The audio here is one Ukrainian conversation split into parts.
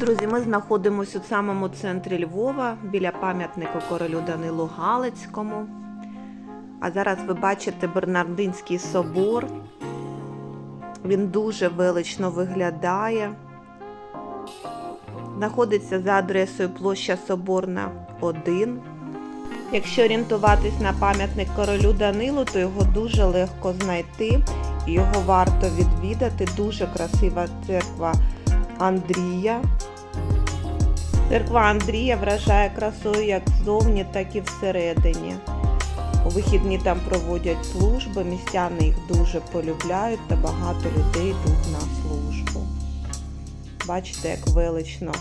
Друзі, ми знаходимося у самому центрі Львова біля пам'ятника королю Данилу Галицькому. А зараз ви бачите Бернардинський собор. Він дуже велично виглядає. Знаходиться за адресою площа Соборна 1. Якщо орієнтуватись на пам'ятник королю Данилу, то його дуже легко знайти його варто відвідати. Дуже красива церква Андрія. Церква Андрія вражає красою як ззовні, так і всередині. У вихідні там проводять служби, містяни їх дуже полюбляють та багато людей йдуть на службу. Бачите, як велично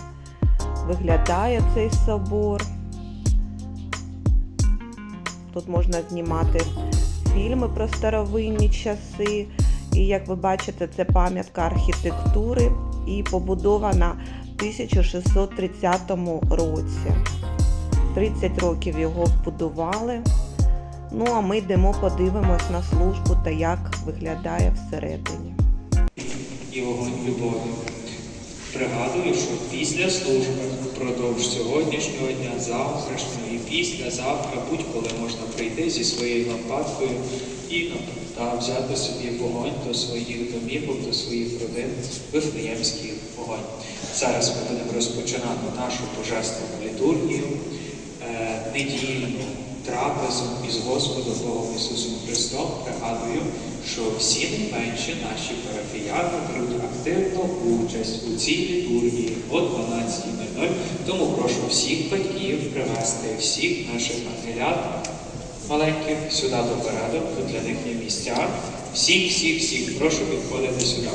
виглядає цей собор. Тут можна знімати фільми про старовинні часи. І як ви бачите, це пам'ятка архітектури і побудована 1630 році. 30 років його вбудували. Ну, а ми йдемо подивимось на службу та як виглядає всередині. і вогонь любові. Пригадую, що після служби впродовж сьогоднішнього дня, завтрашнього і післязавтра будь-коли можна прийти зі своєю лампадкою і та взяти собі вогонь до своїх домівок, до своїх родин, вифлеємський вогонь. Зараз ми будемо розпочинати нашу божественну літургію, е, недільну трапезу із Господом Богом Ісусом Христом. Пригадую, що всі найменші наші парафіяни беруть активну участь у цій літургії о 12.00. Тому прошу всіх батьків привезти всіх наших ангелят маленьких сюди до параду, тут для них є місця. Всіх, всіх, всіх, прошу підходити сюди.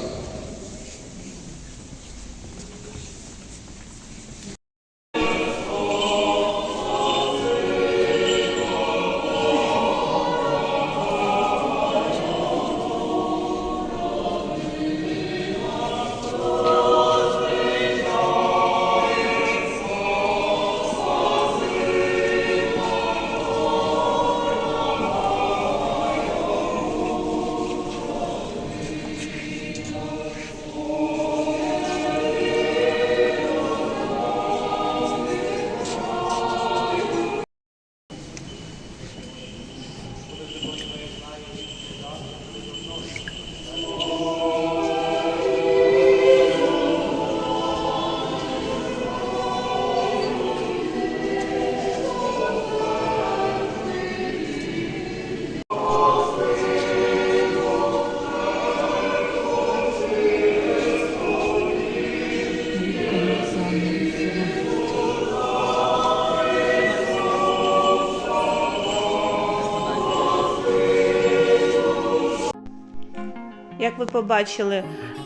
Як ви побачили,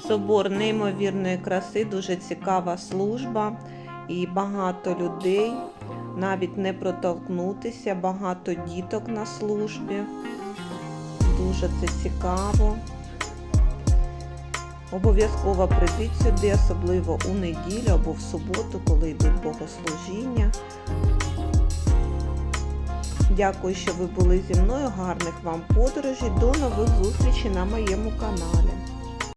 собор неймовірної краси, дуже цікава служба і багато людей, навіть не протолкнутися, багато діток на службі. Дуже це цікаво. Обов'язково прийдіть сюди, особливо у неділю або в суботу, коли йдуть богослужіння. Дякую, що ви були зі мною. Гарних вам подорожей. До нових зустрічей на моєму каналі.